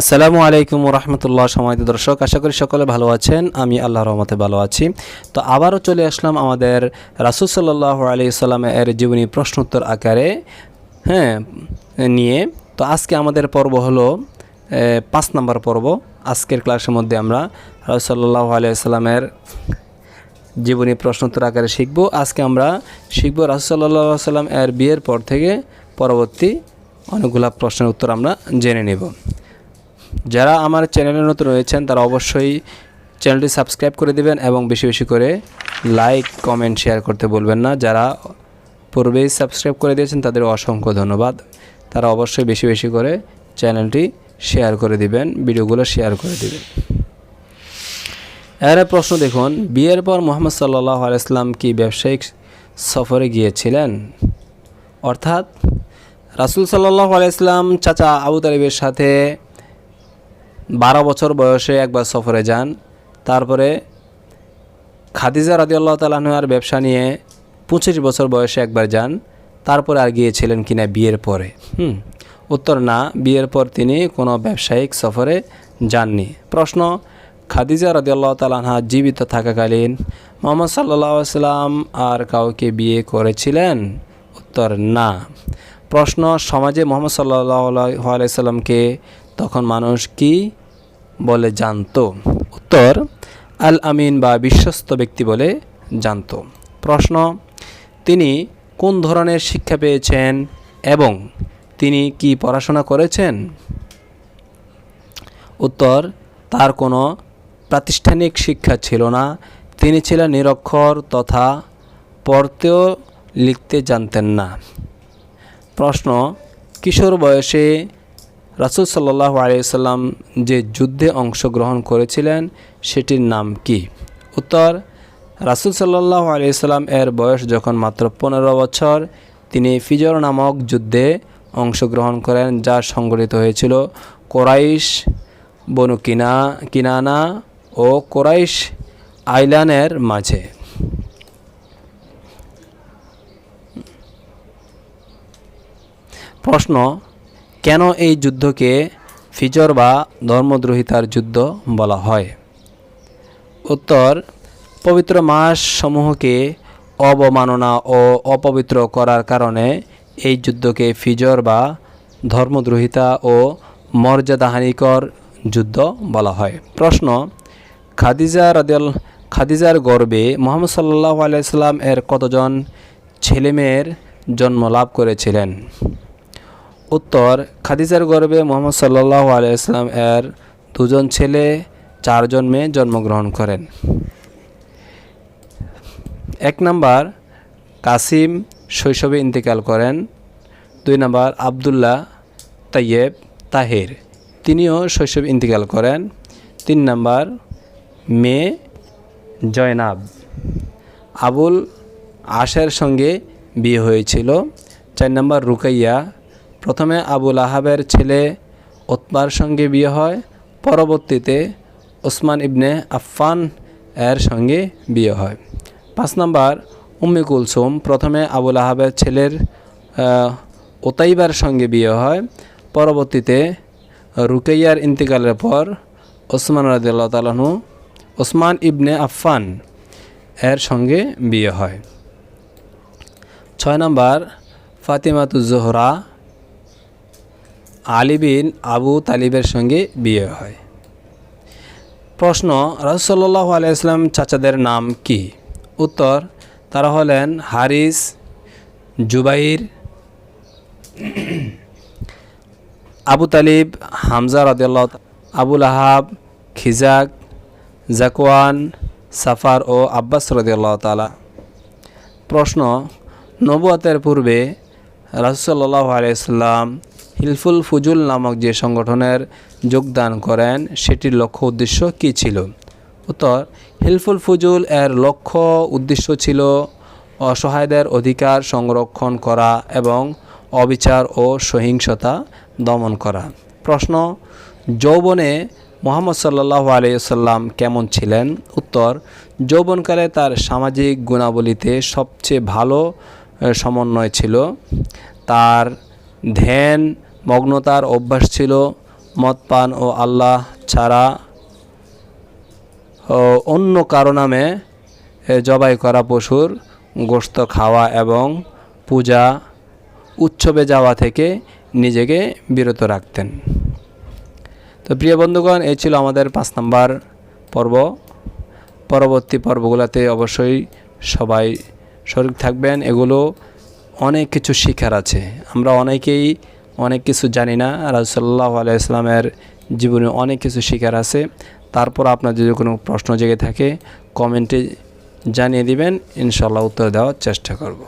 আসসালামু আলাইকুম রহমতুল্লাহ সময় দর্শক, আশা করি সকলে ভালো আছেন। আমি আল্লাহ রহমতে ভালো আছি। তো আবারও চলে আসলাম আমাদের রাসুল সাল্লাহ আলি সাল্লামের জীবনী প্রশ্নোত্তর আকারে হ্যাঁ নিয়ে। তো আজকে আমাদের পর্ব হলো পাঁচ নম্বর পর্ব। আজকের ক্লাসের মধ্যে আমরা রাসুল সাল্লাহ আলিয়াল্লামের জীবনী প্রশ্নোত্তর আকারে শিখব। আজকে আমরা শিখব রাসুসাল্লাহ সাল্লাম এর বিয়ের পর থেকে পরবর্তী অনেকগুলা প্রশ্নের উত্তর আমরা জেনে নেব। যারা আমার চ্যানেলে নতুন রয়েছেন, তারা অবশ্যই চ্যানেলটি সাবস্ক্রাইব করে দিবেন এবং বেশি বেশি করে লাইক, কমেন্ট, শেয়ার করতে বলবেন না। যারা পূর্বেই সাবস্ক্রাইব করে দিয়েছেন, তাদের অসংখ্য ধন্যবাদ। তারা অবশ্যই বেশি বেশি করে চ্যানেলটি শেয়ার করে দিবেন, ভিডিওগুলো শেয়ার করে দিবেন। এর প্রশ্ন দেখুন, বিয়ের পর মোহাম্মদ সাল্লাহ আলাইসলাম কি ব্যবসায়িক সফরে গিয়েছিলেন? অর্থাৎ রাসুল সাল্লাহ আলাইসলাম চাচা আবু তালিবের সাথে বারো বছর বয়সে একবার সফরে যান। তারপরে খাদিজা রাদিউল্লাহ তালাহার ব্যবসা নিয়ে পঁচিশ বছর বয়সে একবার যান। তারপরে আর গিয়েছিলেন কিনা বিয়ের পরে। হুম, উত্তর না, বিয়ের পর তিনি কোনো ব্যবসায়িক সফরে যাননি। প্রশ্ন, খাদিজা রাদিউল্লাহ তালাহা জীবিত থাকাকালীন মোহাম্মদ সাল্লাহ সাল্লাম আর কাউকে বিয়ে করেছিলেন? উত্তর না। প্রশ্ন, সমাজে মোহাম্মদ সাল্লাহ আলাইসাল্লামকে তখন মানুষ কি বলে জানতো? উত্তর আল আমিন বা বিশ্বস্ত ব্যক্তি বলে জানতো। প্রশ্ন, তিনি কোন ধরনের শিক্ষা পেয়েছেন এবং তিনি কি পড়াশোনা করেছেন? উত্তর, তার কোনো প্রাতিষ্ঠানিক শিক্ষা ছিল না। তিনি ছিলেন নিরক্ষর তথা পড়তেও লিখতে জানতেন না। প্রশ্ন, কিশোর বয়সে রাসুল সাল্লাহ আলিয়াল্লাম যে যুদ্ধে অংশগ্রহণ করেছিলেন, সেটির নাম কি? উত্তর, রাসুল সাল্লাহ আলিয়াল্লাম এর বয়স যখন মাত্র পনেরো বছর, তিনি ফিজর নামক যুদ্ধে অংশগ্রহণ করেন, যা সংগঠিত হয়েছিল কোরাইশ, বনু কিনা, কিনানা ও কোরাইশ আইল্যান্ডের মাঝে। প্রশ্ন কেন এই যুদ্ধকে ফিজর বা ধর্মদ্রোহিতার যুদ্ধ বলা হয়? উত্তর, পবিত্র মাস সমূহকে অবমাননা ও অপবিত্র করার কারণে এই যুদ্ধকে ফিজর বা ধর্মদ্রোহিতা ও মর্যাদাহানিকর যুদ্ধ বলা হয়। প্রশ্ন, খাদিজা রাদিয়াল, খাদিজার গর্বে মোহাম্মদ সাল্লাহ আলাইসাল্লাম এর কতজন ছেলেমেয়ের জন্ম লাভ করেছিলেন? উত্তর, খাদিজার গর্বে মোহাম্মদ সাল্লাহ আলাইসলাম এর দুজন ছেলে, চারজন মেয়ে জন্মগ্রহণ করেন। এক নাম্বার, কাসিম শৈশবে ইন্তেকাল করেন। দুই নাম্বার, আবদুল্লাহ তাইয়েব তাহের, তিনিও শৈশবে ইন্তেকাল করেন। তিন নাম্বার, মেয়ে জয়নাব আবুল আশের সঙ্গে বিয়ে হয়েছিল। চার নাম্বার, রুকাইয়া প্রথমে আবুল আহাবের ছেলে ওতবার সঙ্গে বিয়ে হয়, পরবর্তীতে ওসমান ইবনে আফফান এর সঙ্গে বিয়ে হয়। পাঁচ নম্বর, উম্মি কুলসুম প্রথমে আবুল আহাবের ছেলের ওতাইবার সঙ্গে বিয়ে হয়, পরবর্তীতে রুকাইয়ার ইন্তেকালের পর ওসমান রাজিয়াল্লাহ তালাহু ওসমান ইবনে আফফান এর সঙ্গে বিয়ে হয়। ছয় নম্বর ফাতিমাতুজোহরা আলী বিন আবু তালিবের সঙ্গে বিয়ে হয়। প্রশ্ন রাসুসাল্লাহ আলাইসলাম চাচাদের নাম কি? উত্তর, তারা হলেন হারিস, জুবাইর, আবু তালিব, হামজা রদিয়াল্লাহ আবুল আহাব খিজাক, জাকওয়ান, সাফার ও আব্বাস রদিয়াল্লাহ তালা প্রশ্ন, নবুয়াতের পূর্বে রাসুসাল্লাহ আলাইসাল্লাম হিলফুল ফুজুল নামক যে সংগঠনের যোগদান করেন, সেটির লক্ষ্য উদ্দেশ্য কী ছিল? উত্তর, হিলফুল ফুজুল এর লক্ষ্য উদ্দেশ্য ছিল অসহায়দের অধিকার সংরক্ষণ করা এবং অবিচার ও সহিংসতা দমন করা। প্রশ্ন, যৌবনে মোহাম্মদ সাল্লাহ আলিয়াল্লাম কেমন ছিলেন? উত্তর, যৌবনকালে তার সামাজিক গুণাবলীতে সবচেয়ে ভালো সমন্বয় ছিল। তার ধ্যান, মগ্নতার অভ্যাস ছিল। মদ, পান ও আল্লাহ ছাড়া অন্য কারও নামে জবাই করা পশুর গোশত খাওয়া এবং পূজা উৎসবে যাওয়া থেকে নিজেকে বিরত রাখতেন। তো প্রিয় বন্ধুগণ, এই ছিল আমাদের পাঁচ নাম্বার পর্ব। পরবর্তী পর্বগুলোতে অবশ্যই সবাই শরীর থাকবেন, এগুলো অনেক কিছু শিখার আছে। আমরা অনেকেই অনেক কিছু জানি না রাজসাল্লাহ আলাইসলামের জীবনে অনেক কিছু শিখার আছে। তারপর আপনার যদি কোনো প্রশ্ন জেগে থাকে, কমেন্টে জানিয়ে দিবেন ইনশাল্লাহ উত্তর দেওয়ার চেষ্টা করব।